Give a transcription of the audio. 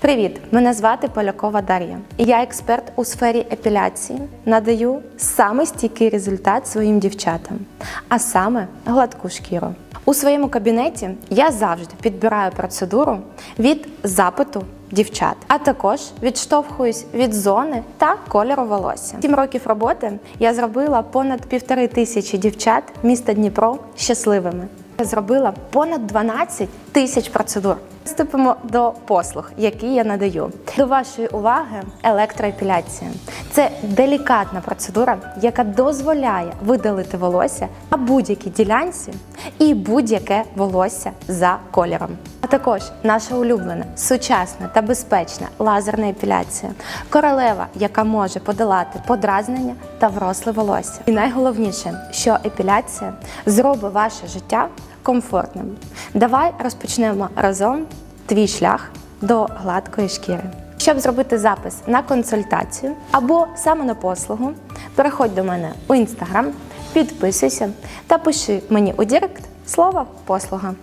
Привіт! Мене звати Полякова Дар'я. Я експерт у сфері епіляції. Надаю саме стійкий результат своїм дівчатам, а саме гладку шкіру. У своєму кабінеті я завжди підбираю процедуру від запиту дівчат, а також відштовхуюсь від зони та кольору волосся. Сім років роботи я зробила понад півтори тисячі дівчат міста Дніпро щасливими. Зробила понад 12 тисяч процедур. Приступимо до послуг, які я надаю. До вашої уваги електроепіляція. Це делікатна процедура, яка дозволяє видалити волосся на будь-якій ділянці і будь-яке волосся за кольором. А також наша улюблена, сучасна та безпечна лазерна епіляція, королева, яка може подолати подразнення та вросле волосся. І найголовніше, що епіляція зробить ваше життя комфортним. Давай розпочнемо разом твій шлях до гладкої шкіри. Щоб зробити запис на консультацію або саме на послугу, переходь до мене у інстаграм, підписуйся та пиши мені у Директ слово послуга.